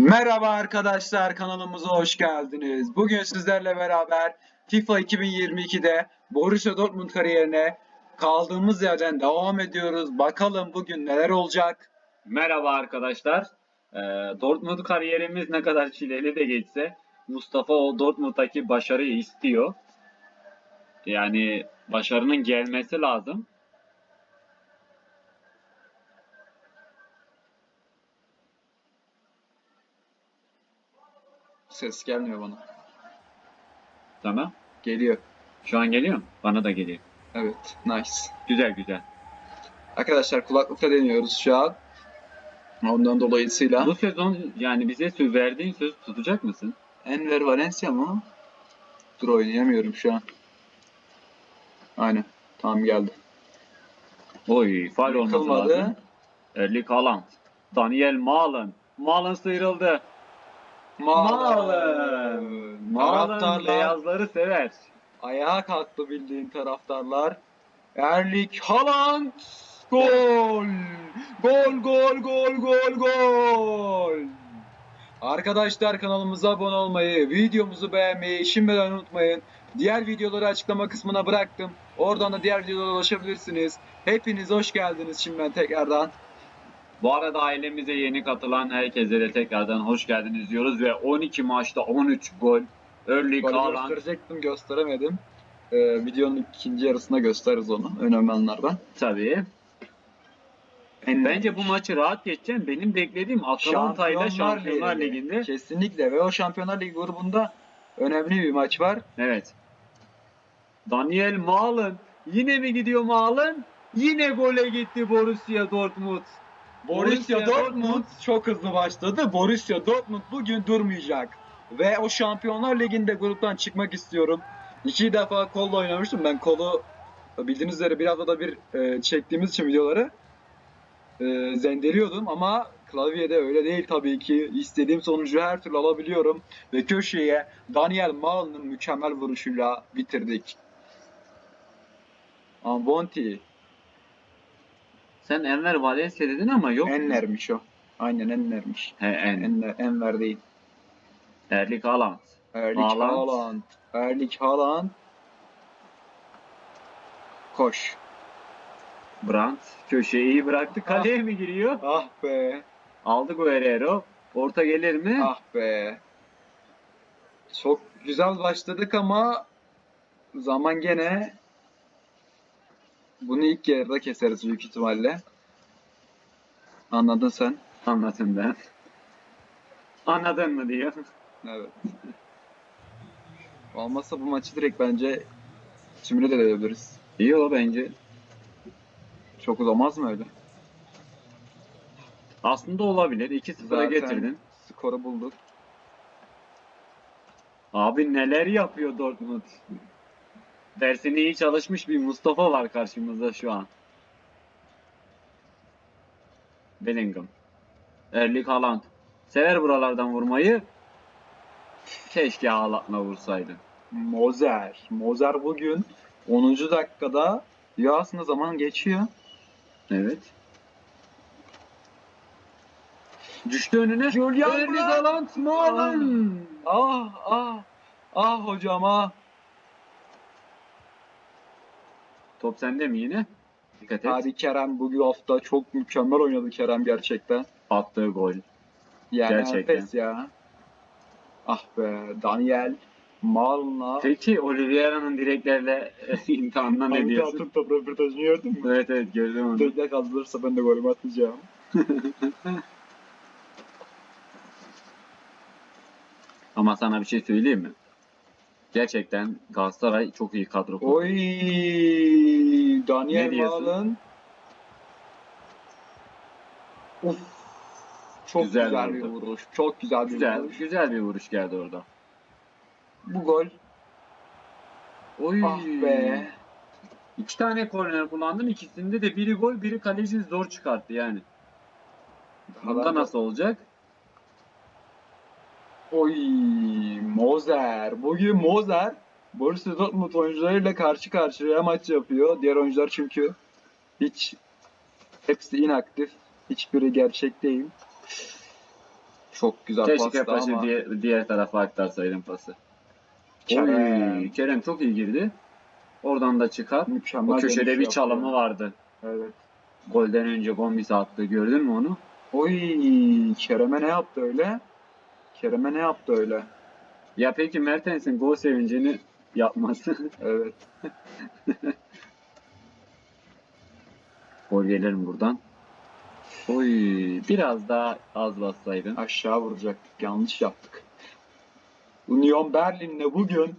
Merhaba arkadaşlar kanalımıza hoş geldiniz. Bugün sizlerle beraber FIFA 2022'de Borussia Dortmund kariyerine kaldığımız yerden devam ediyoruz. Bakalım bugün neler olacak? Merhaba arkadaşlar. Ee, Dortmund kariyerimiz ne kadar çileli de geçse Mustafa o Dortmund'daki başarıyı istiyor. Yani başarının gelmesi lazım. Ses gelmiyor bana. Tamam. Geliyor. Şu an geliyor mu? Bana da geliyor. Evet, nice. Güzel güzel. Arkadaşlar kulaklıkla deniyoruz şu an. Ondan dolayısıyla. Bu sezon yani bize sö- verdiğin söz tutacak mısın? Enver Valencia mı? Dur oynayamıyorum şu an. Aynen. Tamam geldi. Oy, faal olması lazım. Erling Haaland. Daniel Malen. Malen sıyrıldı. Malen. Malen Taraftarlar beyazları sever. ayağa kalktı bildiğin taraftarlar. Erling Haaland gol! Gol gol gol gol gol! Arkadaşlar kanalımıza abone olmayı, videomuzu beğenmeyi şimdiden unutmayın. Diğer videoları açıklama kısmına bıraktım. Oradan da diğer videolara ulaşabilirsiniz. Hepiniz hoş geldiniz şimdiden tekrardan. Bu arada ailemize yeni katılan herkese de tekrardan hoş geldiniz diyoruz ve 12 maçta 13 gol. Erling Golü Haaland. gösterecektim gösteremedim. Ee, videonun ikinci yarısında gösteririz onu önemli anlardan. Tabii. Bence bu maçı rahat geçeceğim. Benim beklediğim Atalanta ile Şampiyonlar Ligi. Ligi'nde. Kesinlikle ve o Şampiyonlar Ligi grubunda önemli bir maç var. Evet. Daniel Malen. Yine mi gidiyor Malen? Yine gole gitti Borussia Dortmund. Borussia Dortmund çok hızlı başladı. Borussia Dortmund bugün durmayacak. Ve o Şampiyonlar Ligi'nde gruptan çıkmak istiyorum. İki defa kolla oynamıştım. Ben kolu bildiğiniz üzere bir haftada bir e, çektiğimiz için videoları e, zendeliyordum ama klavyede öyle değil tabii ki. İstediğim sonucu her türlü alabiliyorum. Ve köşeye Daniel Malen'ın mükemmel vuruşuyla bitirdik. Ambonti. Sen Enver Valencia dedin ama yok. Enner'miş o. Aynen Enner'miş. He, en. Enver, Enver değil. Erling Haaland. Erling Haaland. Haaland. Erling Haaland. Koş. Brandt köşeyi iyi bıraktı. Kaleye mi giriyor? Ah be. Aldı Guerrero. Orta gelir mi? Ah be. Çok güzel başladık ama zaman gene bunu ilk yarıda keseriz büyük ihtimalle. Anladın sen. Anlatın ben. Anladın mı diyor. Evet. Olmazsa bu maçı direkt bence simüle de edebiliriz. İyi o bence. Çok uzamaz mı öyle? Aslında olabilir. 2-0'a Zaten getirdin. Skoru bulduk. Abi neler yapıyor Dortmund. Dersini iyi çalışmış bir Mustafa var karşımızda şu an. Bellingham. Erling Haaland. Sever buralardan vurmayı. Keşke Haaland'la vursaydı. Mozer. Mozer bugün 10. dakikada ya aslında zaman geçiyor. Evet. Düştü önüne. Julian Erling. Haaland Malen. Ah ah ah hocam ah. Top sende mi yine? Dikkat et. Hadi Kerem bugün hafta çok mükemmel oynadı Kerem gerçekten. Attığı gol. Yani Gerçekten. enfes ya. Ah be Daniel Malna. Peki Oliveira'nın direklerle imtihanına ne diyorsun? top röportajını gördün mü? Evet evet gördüm onu. Direkler kaldırırsa ben de golümü atacağım. Ama sana bir şey söyleyeyim mi? Gerçekten Galatasaray çok iyi kadro kurdu. Oy Ne Daniel diyorsun? Uf. Çok Güzel güzel, bir vurdu. vuruş. Çok güzel bir Güzel, vuruş. güzel bir vuruş geldi orada. Bu gol. Oy. Ah be. İki tane korner kullandın. ikisinde de biri gol, biri kaleci zor çıkarttı yani. Bunda nasıl olacak? Oy Mozer. Bugün Mozer Borussia Dortmund oyuncularıyla karşı karşıya maç yapıyor. Diğer oyuncular çünkü hiç hepsi inaktif. Hiçbiri gerçek değil. Çok güzel Keşke pastı ama. diğer, diğer tarafa aktarsaydım pası. Kerem. Oy, Kerem çok iyi girdi. Oradan da çıkar. Mükemmel O köşede bir yaptı. çalımı vardı. Evet. Golden önce Gomis attı. Gördün mü onu? Oy Kerem'e ne yaptı öyle? Kerem'e ne yaptı öyle? Ya peki Mertens'in gol sevincini yapması. Evet. gol gelir mi buradan? Oy, biraz daha az bassaydın. Aşağı vuracaktık. Yanlış yaptık. Union Berlin'le bugün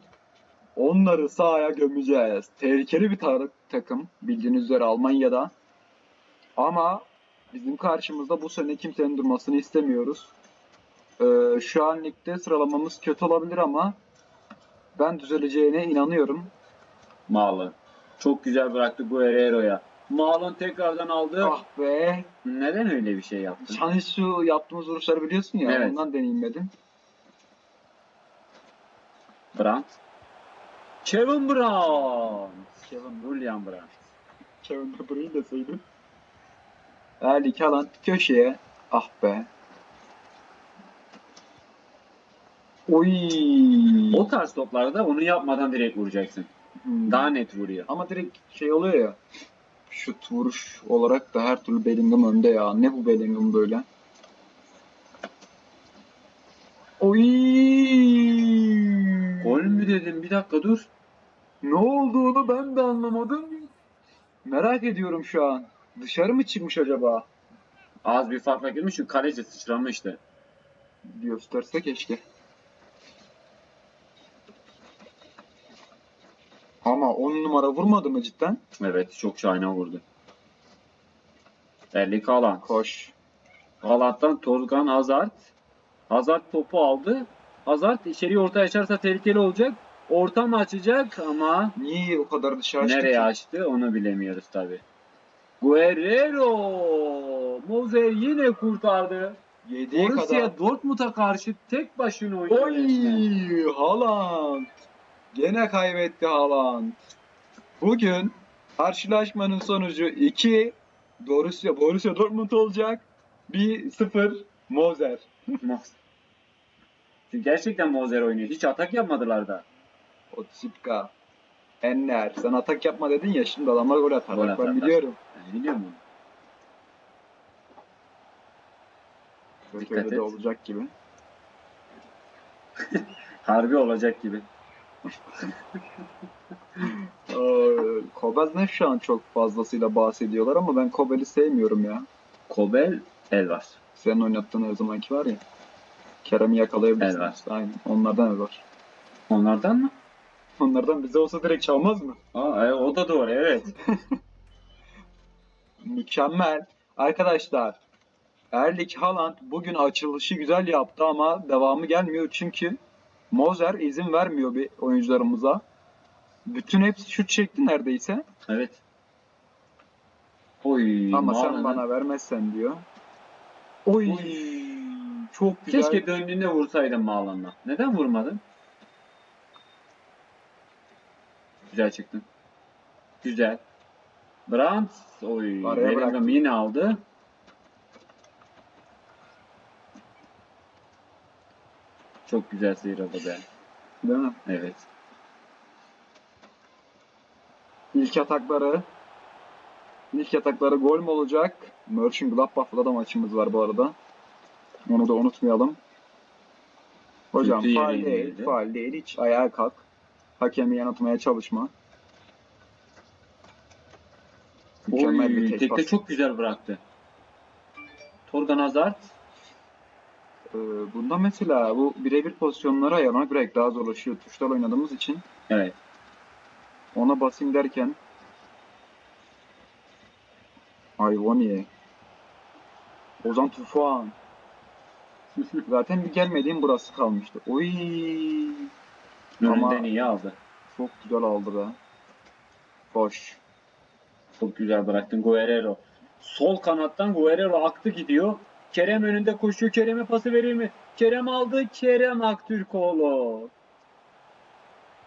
onları sahaya gömeceğiz. Tehlikeli bir tar- takım. Bildiğiniz üzere Almanya'da. Ama bizim karşımızda bu sene kimsenin durmasını istemiyoruz. Ee, şu an ligde sıralamamız kötü olabilir ama ben düzeleceğine inanıyorum. Malın. Çok güzel bıraktı Guerrero'ya. Malın tekrardan aldı. Ah be. Neden öyle bir şey yaptın? Hani şu yaptığımız vuruşları biliyorsun ya. Evet. Ondan deneyimledim. Brandt. Kevin Brandt. Kevin Julian Brandt. Kevin De Bruyne deseydin. Erling Haaland köşeye. Ah be. Oy. O tarz toplarda onu yapmadan direkt vuracaksın. Hmm. Daha net vuruyor. Ama direkt şey oluyor ya. Şut vuruş olarak da her türlü Bellingham önde ya. Ne bu Bellingham böyle? Oy. Gol mü dedim? Bir dakika dur. Ne olduğunu ben de anlamadım. Merak ediyorum şu an. Dışarı mı çıkmış acaba? Az bir farkla girmiş çünkü kaleci sıçramıştı. Gösterse keşke. Ama 10 numara vurmadı mı cidden? Evet çok şahane vurdu. Erling Haaland. Koş. Haaland'dan Tozgan Hazard. Hazard topu aldı. Hazard içeriği ortaya açarsa tehlikeli olacak. Orta mı açacak ama Niye o kadar dışarı çıktı nereye ki? açtı onu bilemiyoruz tabi. Guerrero! Moser yine kurtardı. Kadar. Borussia Dortmund'a karşı tek başına oynuyor. resmen. Oy Haaland. Gene kaybetti Haaland. Bugün karşılaşmanın sonucu 2 Borussia, Borussia Dortmund olacak. 1-0 Moser. Moser. Çünkü Gerçekten Moser oynuyor. Hiç atak yapmadılar da. Otsipka. Enner. Sen atak yapma dedin ya şimdi adamlar gol atar. Gol ben biliyorum. Yani biliyor musun? Böyle Dikkat et. olacak gibi. Harbi olacak gibi. Ee, Kobel ne şu an çok fazlasıyla bahsediyorlar ama ben Kobel'i sevmiyorum ya. Kobel el var. Senin oynattığın her zamanki var ya. Kerem'i yakalayabilirsin. El var. Aynen. Onlardan var. Onlardan mı? Onlardan bize olsa direkt çalmaz mı? Aa, e, o da doğru evet. Mükemmel. Arkadaşlar Erling Haaland bugün açılışı güzel yaptı ama devamı gelmiyor çünkü Moser izin vermiyor bir oyuncularımıza. Bütün hepsi şut çekti neredeyse. Evet. Oy. Ama sen Mağlanın- bana vermezsen diyor. Oy. Oy. Çok güzel. Keşke döndüğünde vursaydın Mağlan'la. Neden vurmadın? Güzel çıktın. Güzel. Brandt. Oy. Bellingham yine aldı. Çok güzel sıyrıldı be. Değil mi? Evet. İlk atakları İlk atakları gol mü olacak? Mönchengladbach'la da maçımız var bu arada. Onu da unutmayalım. Hocam Kötü faal değil, faal değil. Hiç ayağa kalk. Hakemi yanıltmaya çalışma. Mükemmel Oy, bir tek tekte çok güzel bıraktı. Torgan Hazard. Ee, bunda mesela bu birebir pozisyonları ayarlamak direkt daha zorlaşıyor. Tuşlarla oynadığımız için Evet. ona basayım derken Ayvoniye Ozan Tufan Zaten bir gelmediğim burası kalmıştı. Oy Ama- Önünden iyi aldı. çok güzel aldı be. Boş. Çok güzel bıraktın Guerrero. Sol kanattan Guerrero aktı gidiyor. Kerem önünde koşuyor. Kerem'e pası verir mi? Kerem aldı. Kerem Aktürkoğlu.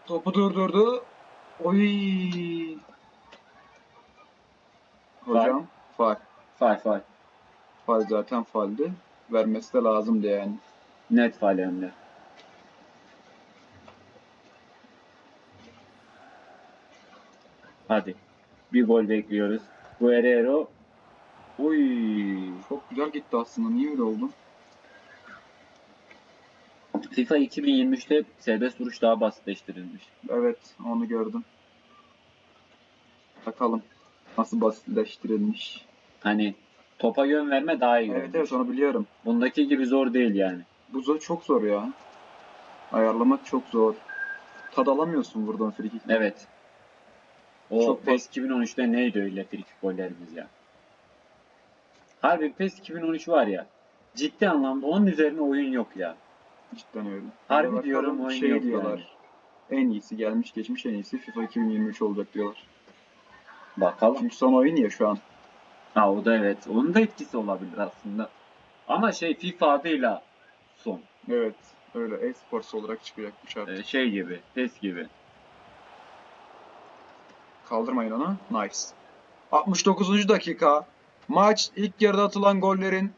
Topu durdurdu. Oy. Hocam faal. Fay fay. Faal zaten faaldi. vermesi de lazımdı yani. Net faal hem de. Hadi. Bir gol bekliyoruz. Guerrero. Uy. Çok güzel gitti aslında. Niye öyle oldu? FIFA 2023'te serbest vuruş daha basitleştirilmiş. Evet, onu gördüm. Bakalım nasıl basitleştirilmiş. Hani topa yön verme daha iyi. Evet evet onu biliyorum. Bundaki gibi zor değil yani. Bu zor, çok zor ya. Ayarlamak çok zor. Tad alamıyorsun buradan frikik. Evet. O Çok PES 2013'te neydi öyle frikik gollerimiz ya? Harbi PES 2013 var ya. Ciddi anlamda onun üzerine oyun yok ya. Cidden öyle. Harbi Bakalım, diyorum, oyun şey yok diyorlar. En iyisi gelmiş geçmiş en iyisi FIFA 2023 olacak diyorlar. Bakalım. Çünkü son oyun ya şu an. Ha o da evet. Onun da etkisi olabilir aslında. Ama şey FIFA adıyla son. Evet. Öyle e-sports olarak çıkacakmış artık. Ee, şey gibi. PES gibi. Kaldırmayın onu. Nice. 69. dakika. Maç ilk yarıda atılan gollerin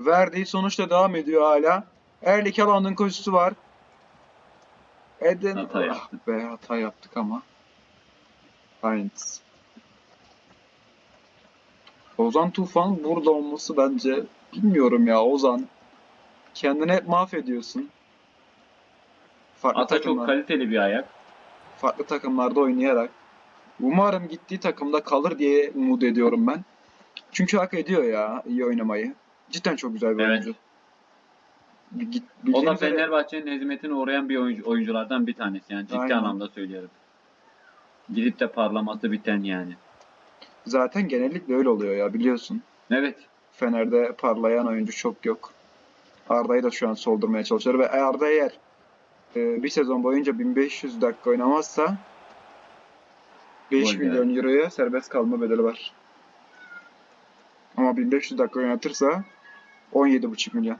verdiği sonuçta devam ediyor hala. Erlik Haaland'ın koşusu var. Eden... Hata Ah yaptık. be hata yaptık ama. Heinz. Ozan Tufan burada olması bence bilmiyorum ya Ozan. Kendini hep mahvediyorsun. Farklı Ata çok takımlar- kaliteli bir ayak. farklı takımlarda oynayarak umarım gittiği takımda kalır diye umut ediyorum ben. Çünkü hak ediyor ya iyi oynamayı. Cidden çok güzel bir Evet. oyuncu. Bir Git, O da bildiğiniz üzere Fenerbahçe'nin hizmetine uğrayan bir oyuncu, oyunculardan bir tanesi yani ciddi Aynen. anlamda söylüyorum. Gidip de parlaması biten yani. zaten genellikle öyle oluyor ya biliyorsun. Evet. Fener'de parlayan oyuncu çok yok. Arda'yı da şu an soldurmaya çalışıyor ve Arda eğer e, bir sezon boyunca 1500 dakika oynamazsa 5 Gol milyon euroya serbest kalma bedeli var. Ama 1500 dakika oynatırsa 17,5 milyon.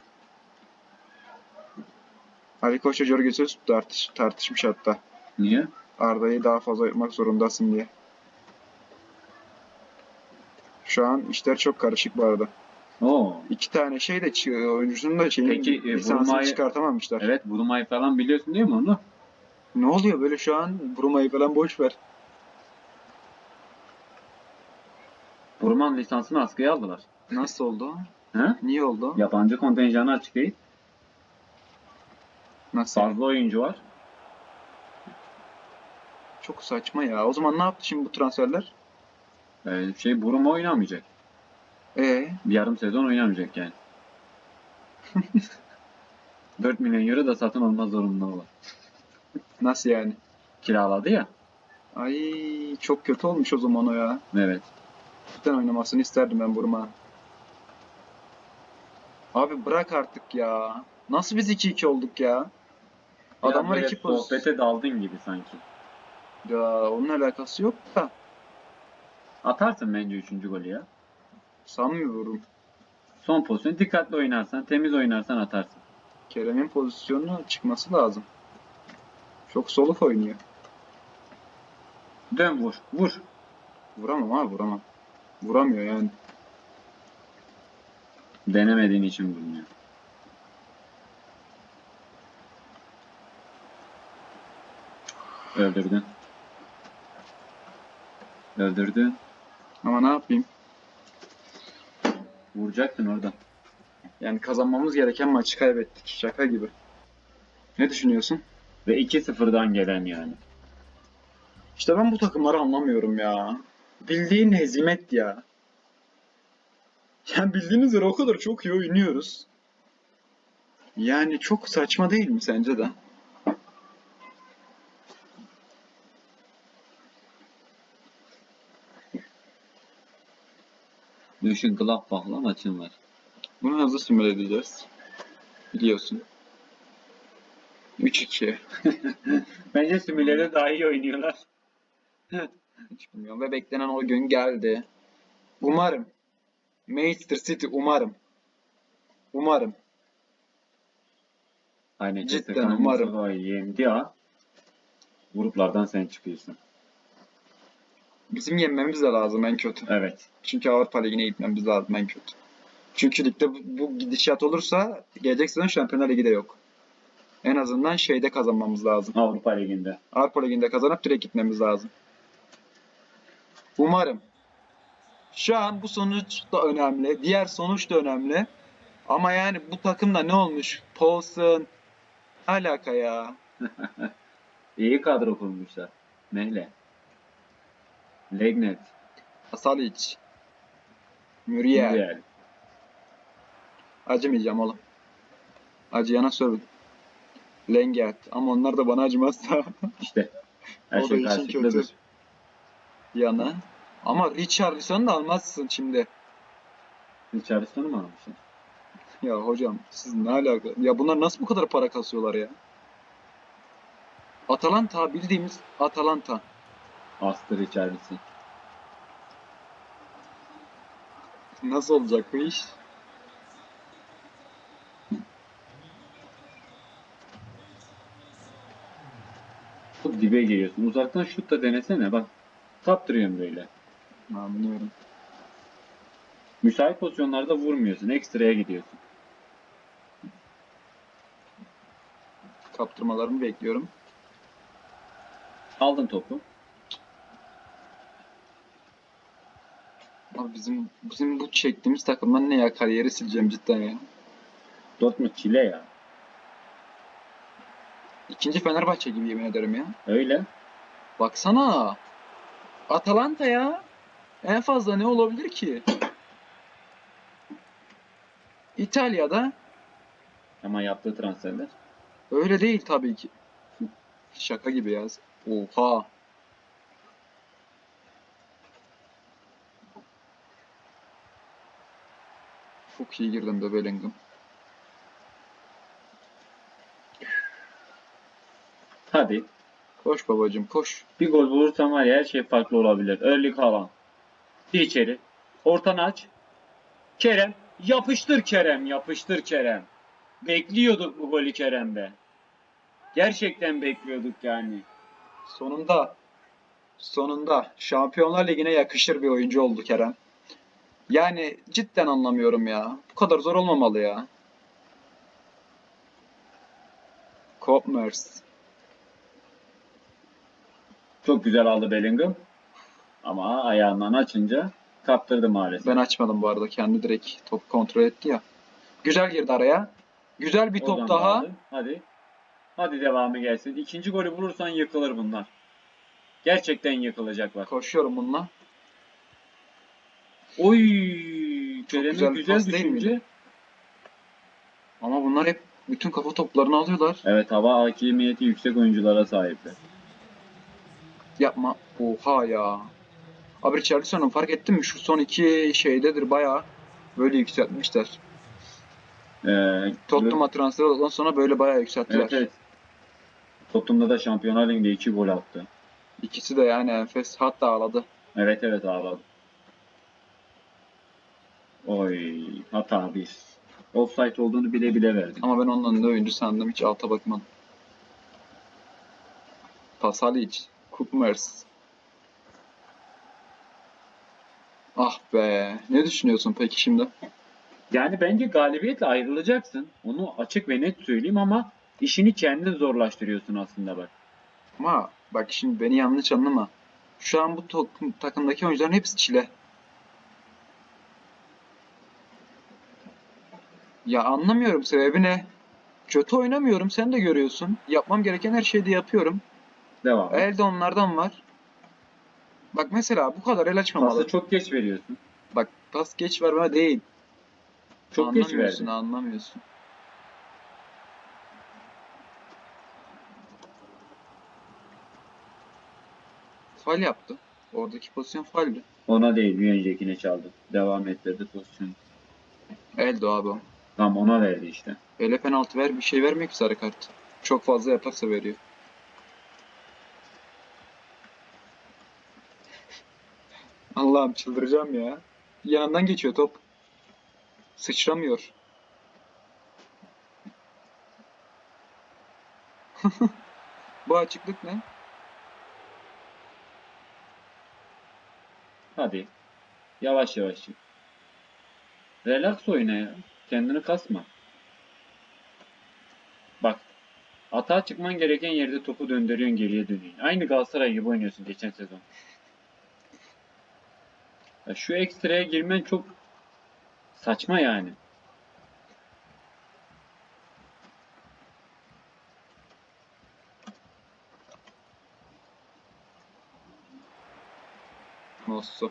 Ali Koç ve Jorge tartış, tartışmış hatta. Niye? Arda'yı daha fazla yapmak zorundasın diye. Şu an işler çok karışık bu arada. Oo. İki tane şey de. Oyuncunun da şeyin Peki, e, lisansını çıkartamamışlar. Evet Bruma'yı falan biliyorsun değil mi onu? Ne oluyor böyle şu an? Bruma'yı falan boş ver. Burman lisansını askıya aldılar. Nasıl oldu? He? Niye oldu? Yabancı kontenjanı açık değil. Nasıl? Fazla oyuncu var. Çok saçma ya. O zaman ne yaptı şimdi bu transferler? Ee, şey Buruma oynamayacak. E Bir yarım sezon oynamayacak yani. 4 milyon euro da satın alma zorunlu var. nasıl yani? Kiraladı ya. Ay çok kötü olmuş o zaman o ya. Evet. Cidden oynamasını isterdim ben Bruma. Abi bırak artık ya. Nasıl biz 2-2 olduk ya? Adamlar iki pozisyon. Sohbete daldın gibi sanki. Ya onun alakası yok da. Atarsın bence 3. golü ya. Sanmıyorum. Son pozisyon dikkatli oynarsan, temiz oynarsan atarsın. Kerem'in pozisyonuna çıkması lazım. Çok soluk oynuyor. Dön vur. Vur. Vuramam abi vuramam. Vuramıyor yani. Denemediğin için vurmuyor. Öldürdün. Öldürdün. Ama ne yapayım? Vuracaktın orada. Yani kazanmamız gereken maçı kaybettik. Şaka gibi. Ne düşünüyorsun? Ve 2-0'dan gelen yani. İşte ben bu takımları anlamıyorum ya. Bildiğin hezimet ya. Yani bildiğiniz üzere o kadar çok iyi oynuyoruz. Yani çok saçma değil mi sence de? Düşün Gladbach'la maçın var. Bunu hızlı simüle edeceğiz. Biliyorsun. 3-2. Bence simülede daha iyi oynuyorlar. Hiç bilmiyorum. Ve beklenen o gün geldi. Umarım. Manchester City umarım. Umarım. Aynen Cidden umarım. yendi ya. Gruplardan sen çıkıyorsun. Bizim yenmemiz de lazım en kötü. Evet. Çünkü Avrupa Ligi'ne gitmemiz lazım en kötü. Çünkü ligde bu, bu gidişat olursa gelecek sezon Şampiyonlar Ligi de yok. En azından şeyde kazanmamız lazım. Avrupa Ligi'nde. Avrupa Ligi'nde kazanıp direkt gitmemiz lazım. Umarım. Şu an bu sonuç da önemli. Diğer sonuç da önemli. Ama yani bu takımda ne olmuş? Paulson. Alaka ya? İyi kadro kurmuşlar. Mehle. Legnet. Asalic. Muriel. Muriel. Acımayacağım oğlum. Acıyana sövün. Lengert. Ama onlar da bana acımazsa. İşte. Her şey karşılıklıdır. Yana. Ama Richarlison'u da almazsın şimdi. Richarlison'u mu almışsın? Ya hocam siz ne alaka? Ya bunlar nasıl bu kadar para kasıyorlar ya? Atalanta bildiğimiz Atalanta. Astı Richarlison. Nasıl olacak bu iş? Çok dibe geliyorsun. Uzaktan şut da denesene bak. Kaptırıyorum böyle. Anlıyorum. Müsait pozisyonlarda vurmuyorsun. Ekstraya gidiyorsun. Kaptırmalarını bekliyorum. Aldın topu. Abi bizim bizim bu çektiğimiz takımdan ne ya kariyeri sileceğim cidden ya. Dortmund çile ya. İkinci Fenerbahçe gibi yemin ederim ya. Öyle. Baksana. Atalanta ya. En fazla ne olabilir ki? İtalya'da Ama yaptığı transferler. öyle değil tabii ki. Şaka gibi ya. Oha. Çok iyi girdim be Bellingham. Hadi. Koş babacım koş. Bir gol vurursan var ya her şey farklı olabilir. Erling Haaland. Bir içeri. Ortan aç. Kerem. Yapıştır Kerem. Yapıştır Kerem. Bekliyorduk bu golü Kerem'de. Gerçekten bekliyorduk yani. Sonunda sonunda Şampiyonlar Ligi'ne yakışır bir oyuncu oldu Kerem. Yani cidden anlamıyorum ya. Bu kadar zor olmamalı ya. Kopmers. Çok güzel aldı Bellingham. Ama ayağından açınca kaptırdı maalesef. Ben açmadım bu arada. Kendi direkt top kontrol etti ya. Güzel girdi araya. Güzel bir top daha. aldı. Hadi. Hadi devamı gelsin. İkinci golü vurursan yıkılır bunlar. Gerçekten yıkılacaklar. Koşuyorum bununla. Oy! Kerem'in güzel güzel, düşünce. Ama bunlar hep bütün kafa toplarını alıyorlar. Evet hava hakimiyeti yüksek oyunculara sahipler. Yapma. Oha ya. Abi Richarlison'u fark ettin mi? Şu son iki şeydedir bayağı böyle yükseltmişler. Ee, Tottenham'a transfer olduktan sonra böyle bayağı yükselttiler. Evet evet. Tottenham'da da Şampiyonlar Ligi'nde 2 gol attı. İkisi de yani enfes. Hatta ağladı. Evet evet ağladı. Oy hata bir. Offside olduğunu bile bile verdi. Ama ben ondan da oyuncu sandım. Hiç alta bakmadım. Pasalic. Kupmers. Ah be. Ne düşünüyorsun peki şimdi? Yani bence galibiyetle ayrılacaksın. Onu açık ve net söyleyeyim ama işini kendin zorlaştırıyorsun aslında bak. Ama bak şimdi beni yanlış anlama. Şu an bu to- takımdaki oyuncuların hepsi çile. Ya anlamıyorum sebebi ne? Kötü oynamıyorum sen de görüyorsun. Yapmam gereken her şeyi de yapıyorum. Devam. et. Elde onlardan var. Bak mesela bu kadar el açmamalı. Pası çok geç veriyorsun. Bak pas geç verme değil. Çok geç verdin. anlamıyorsun. Faul yaptı. Oradaki pozisyon fauldü. Ona değil bir öncekine çaldı. Devam ettirdi pozisyonu. Elde abi o. Tam ona verdi işte. Ele penaltı ver bir şey vermiyor ki sarı kart. Çok fazla yaparsa veriyor. Allah'ım çıldıracağım ya. Yanından geçiyor top. Sıçramıyor. Bu açıklık ne? Hadi. Yavaş yavaş çık. Relax oyna ya. Kendini kasma. Bak. Atağa çıkman gereken yerde topu döndürüyorsun geriye dönüyorsun. Aynı Galatasaray gibi oynuyorsun geçen sezon. Ya şu ekstraya girmen çok saçma yani. Nasıl?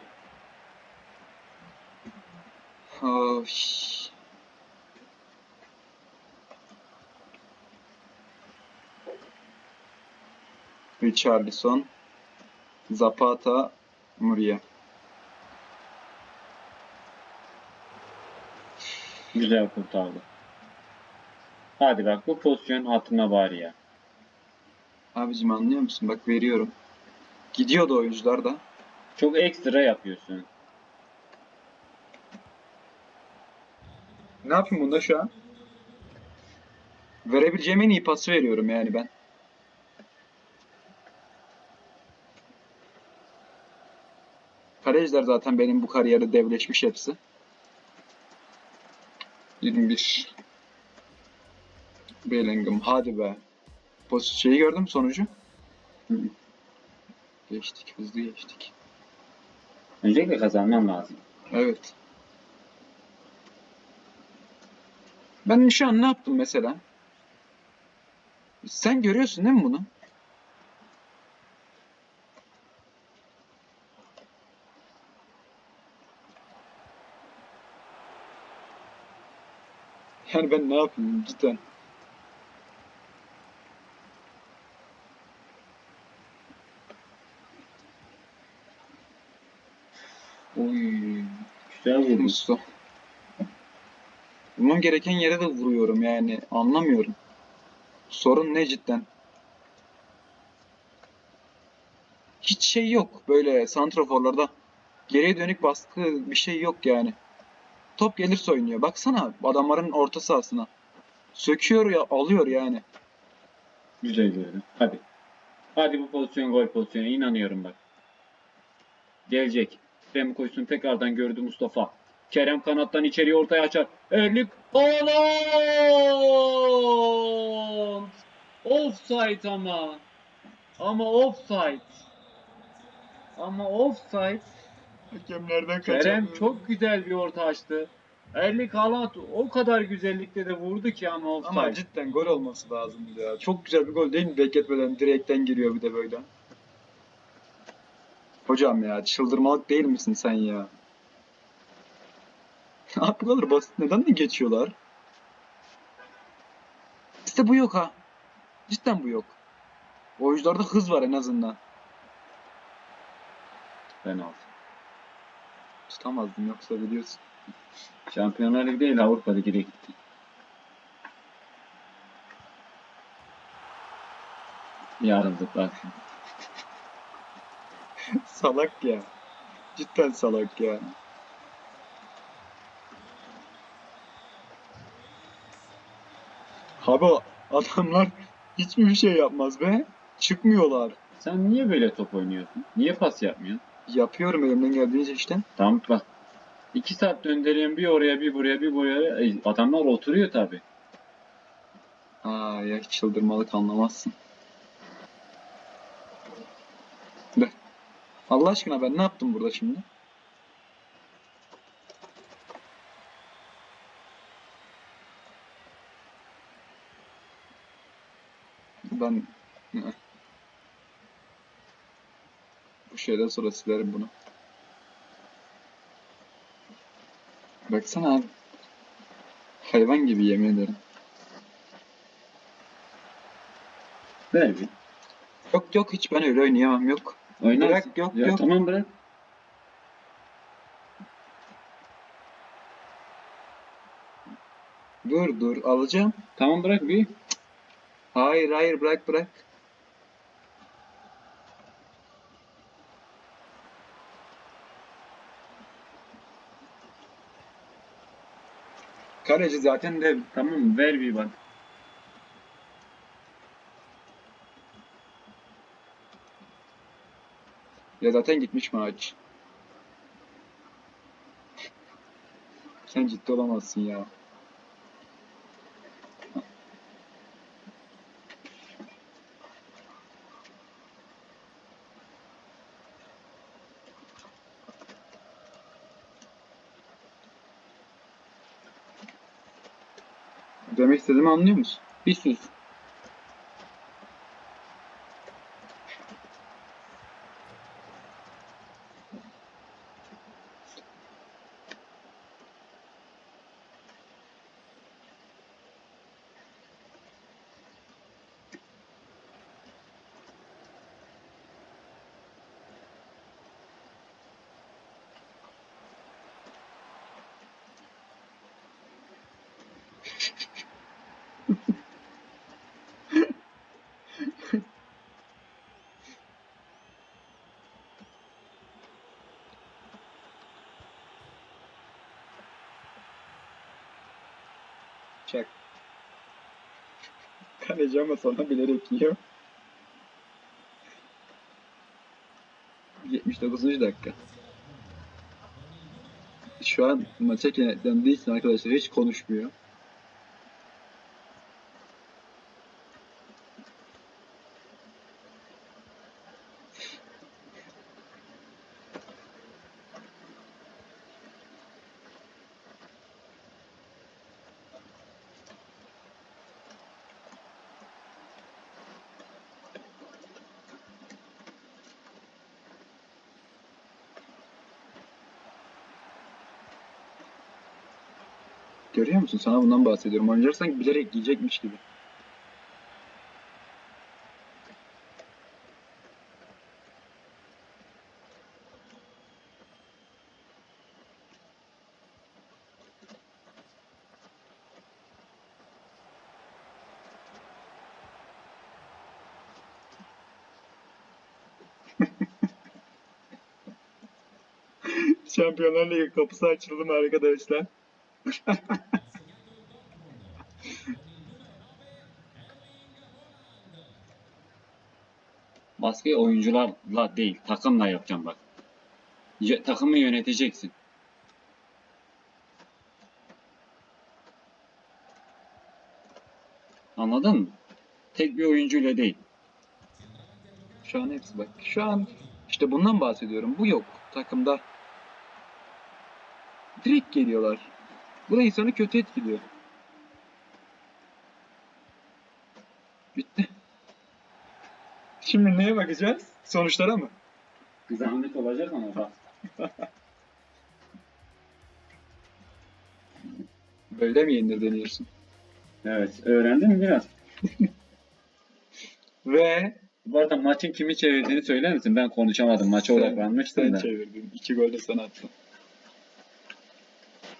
Oy. Richarlison, Zapata, Muriel. Güzel kurtardı. Hadi bak bu pozisyon hatırına bari ya. Abicim anlıyor musun? Bak veriyorum. Gidiyordu oyuncular da. Çok ekstra yapıyorsun. Ne yapayım bunda şu an? Verebileceğim en iyi pası veriyorum yani ben. Kaleciler zaten benim bu kariyerde devleşmiş hepsi. 21. Bellingham hadi be. Poz şeyi gördün mü sonucu? Hı hı. Geçtik hızlı geçtik. Öncelikle kazanmam lazım. Evet. Ben şu an ne yaptım mesela? Sen görüyorsun değil mi bunu? Yani ben ne yapayım cidden? Oy. Güzel vurdun. Mustafa. Vurmam gereken yere de vuruyorum yani. Anlamıyorum. Sorun ne cidden? Hiç şey yok böyle santraforlarda. Geriye dönük baskı bir şey yok yani. Top gelirse oynuyor. Baksana adamların orta sahasına. Söküyor ya alıyor yani. Güzel gördüm. Hadi. Hadi bu pozisyon gol pozisyonu. İnanıyorum bak. Gelecek. Kerem koysun tekrardan gördü Mustafa. Kerem kanattan içeriye ortaya açar. Erlik Haaland! Offside ama. Ama offside. Ama offside. Hakemlerden Kerem çok güzel bir orta açtı. Erlik Haaland o kadar güzellikte de vurdu ki ama offside. Ama cidden gol olması lazım ya. Çok güzel bir gol değil mi? Bekletmeden direkten giriyor bir de böyle. Hocam ya çıldırmalık değil misin sen ya? Abi bu kadar basit neden de geçiyorlar? İşte bu yok ha. Cidden bu yok. Oyuncularda hız var en azından. Penaltı. Tutamazdım yoksa biliyorsun. Şampiyonlar Ligi değil Avrupa Ligi'ne gitti. Yarıldık bak. salak ya. Cidden salak ya. Abi adamlar hiçbir şey yapmaz be. Çıkmıyorlar. Sen niye böyle top oynuyorsun? Niye pas yapmıyorsun? Yapıyorum elimden geldiğince işte. Tamam bak. İki saat döndürüyorum bir oraya bir buraya bir buraya. E, adamlar oturuyor tabi. Aa ya hiç çıldırmalık anlamazsın. De. Allah aşkına ben ne yaptım burada şimdi? Ben bu şeyden sonra silerim bunu. Baksana abi. Hayvan gibi yemin ederim. Ver bir. Yok yok hiç ben öyle oynayamam yok. Oynarsın. Bırak, yok, ya, yok. Tamam bırak. Dur dur alacağım. Tamam bırak bir. Hayır hayır bırak bırak. Kaleci zaten de Tamam ver bir bak. ya zaten gitmiş maç. Sen ciddi olamazsın ya. İstediğimi anlıyor musun? Bir sus. Çak. Kaleci ama sana bilerek yiyor. 79. dakika. Şu an maça kenetlendiği için arkadaşlar hiç konuşmuyor. Görüyor musun? Sana bundan bahsediyorum. Oyuncular sanki bilerek giyecekmiş gibi. Şampiyonlar Ligi kapısı açıldı mı arkadaşlar? Baskıyı oyuncularla değil, takımla yapacağım bak. Takımı yöneteceksin. Anladın mı? Tek bir oyuncuyla değil. Şu an hepsi bak. Şu an işte bundan bahsediyorum. Bu yok takımda. Direkt geliyorlar. Bu da insanı kötü etkiliyor. Bitti. Şimdi neye bakacağız? Sonuçlara mı? Bir zahmet olacak ama bak. Böyle mi yenir deniyorsun? Evet, öğrendin mi biraz? Ve Bu arada maçın kimi çevirdiğini söyler misin? Ben konuşamadım. Maça Sen- odaklanmıştım sen da. çevirdin. İki gol de sen attın.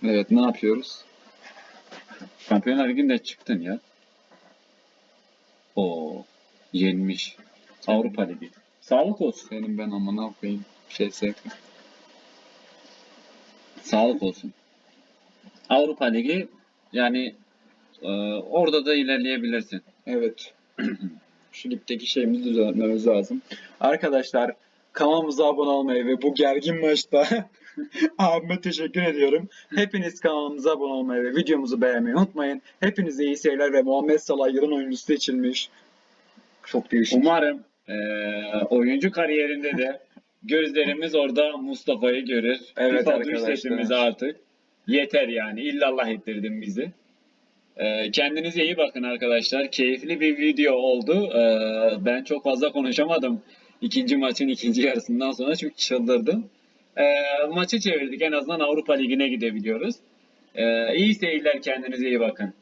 Evet ne yapıyoruz? Şampiyonlar Ligi'nde çıktın ya. Oo, yenmiş. Avrupa Ligi. Sağlık olsun. Senin ben amına koyayım. Şey sevdim. Sağlık olsun. Avrupa Ligi yani e, orada da ilerleyebilirsin. Evet. Şu ligdeki şeyimizi düzeltmemiz lazım. Arkadaşlar kanalımıza abone olmayı ve bu gergin maçta abime teşekkür ediyorum. Hepiniz kanalımıza abone olmayı ve videomuzu beğenmeyi unutmayın. Hepinize iyi seyirler ve Muhammed Salah yılın oyuncusu seçilmiş. Çok değişik. Umarım e, oyuncu kariyerinde de gözlerimiz orada Mustafa'yı görür. Evet arkadaşlar. sesimiz artık. Yeter yani. İllallah ettirdin bizi. E, kendinize iyi bakın arkadaşlar. Keyifli bir video oldu. E, ben çok fazla konuşamadım. ikinci maçın ikinci yarısından sonra çünkü çıldırdım. E, maçı çevirdik. En azından Avrupa Ligi'ne gidebiliyoruz. E, iyi seyirler. Kendinize iyi bakın.